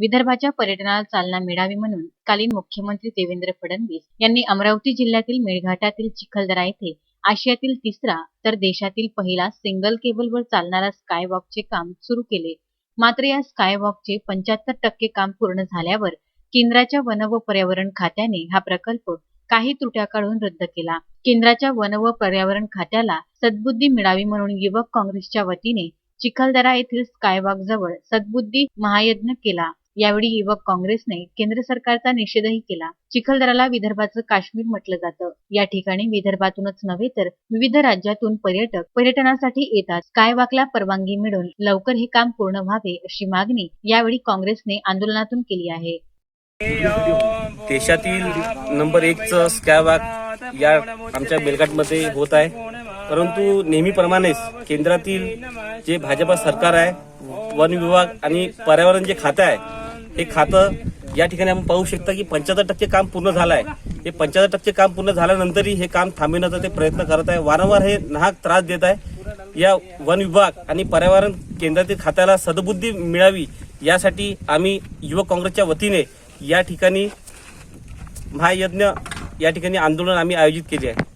विदर्भाच्या पर्यटनाला चालना मिळावी म्हणून कालीन मुख्यमंत्री देवेंद्र फडणवीस यांनी अमरावती जिल्ह्यातील मेळघाटातील चिखलदरा येथे आशियातील तिसरा तर देशातील पहिला सिंगल केबलवर चालणारा स्कायवॉकचे काम सुरू केले. मात्र या स्कायवॉकचे पंच्याहत्तर टक्के काम पूर्ण झाल्यावर केंद्राच्या वन व पर्यावरण खात्याने हा प्रकल्प काही त्रुट्या काढून रद्द केला. केंद्राच्या वन व पर्यावरण खात्याला सद्बुद्धी मिळावी म्हणून युवक काँग्रेसच्या वतीने चिखलदरा येथील स्कायवॉक जवळ सद्बुद्धी महायज्ञ केला. यावेळी युवक काँग्रेसने केंद्र सरकारचा निषेधही केला. चिखलदराला विदर्भाचं काश्मीर म्हटलं जातं. या ठिकाणी विदर्भातूनच नव्हे तर विविध राज्यातून पर्यटक पर्यटनासाठी येतात. कायवाकला परवानगी मिळून लवकर हे काम पूर्ण व्हावे अशी मागणी यावेळी काँग्रेसने आंदोलनातून केली आहे. देशातील नंबर एकचं स्कॅवॅक या आमच्या बेलघाटमध्ये होत आहे. परंतु नेहमीप्रमाणेच केंद्रातील जे भाजपा सरकार आहे वन विभाग आणि पर्यावरण जे खातं आहे हे खातं या ठिकाणी आपण पाहू शकता की पंच्याहत्तर टक्के काम पूर्ण झालं आहे हे पंच्याहत्तर टक्के काम पूर्ण झाल्यानंतरही हे काम थांबविण्याचा ते प्रयत्न करत आहे. वारंवार हे नाहक त्रास देत आहे. या वन विभाग आणि पर्यावरण केंद्रातील खात्याला सदबुद्धी मिळावी यासाठी आम्ही युवक काँग्रेसच्या वतीने या ठिकाणी महायज्ञ या ठिकाणी आंदोलन आम्ही आयोजित केले आहे.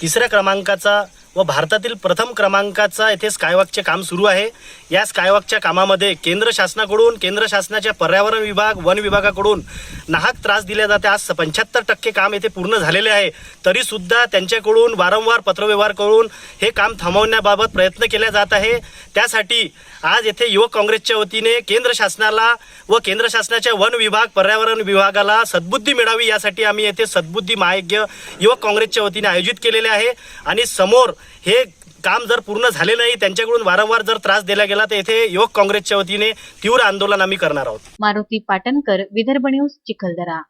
तिसऱ्या क्रमांकाचा व भारतातील प्रथम क्रमांकाचा येथे स्कायवॉकचे काम सुरू आहे. या स्कायवॉकच्या कामामध्ये केंद्र शासनाकडून केंद्र शासनाच्या पर्यावरण विभाग वन विभागाकडून नाहक त्रास दिल्या जाते आज पंच्याहत्तर टक्के काम येथे पूर्ण झालेले आहे. तरीसुद्धा त्यांच्याकडून वारंवार पत्रव्यवहार करून हे काम थांबवण्याबाबत प्रयत्न केला जात आहे. त्यासाठी आज येथे युवक काँग्रेसच्या वतीने केंद्र शासनाला व केंद्र शासनाच्या वन विभाग पर्यावरण विभागाला सद्बुद्धी मिळावी यासाठी आम्ही येथे सद्बुद्धी महायज्ञ युवक काँग्रेसच्या वतीने आयोजित केलेले आहे. आणि समोर हे काम जर पूर्ण झाले नाही त्यांच्याकडून वारंवार जर त्रास दिला गेला तर येथे युवक काँग्रेसच्या वतीने तीव्र आंदोलन आम्ही करणार आहोत. मारुती पाटणकर विदर्भ न्यूज चिखलदरा.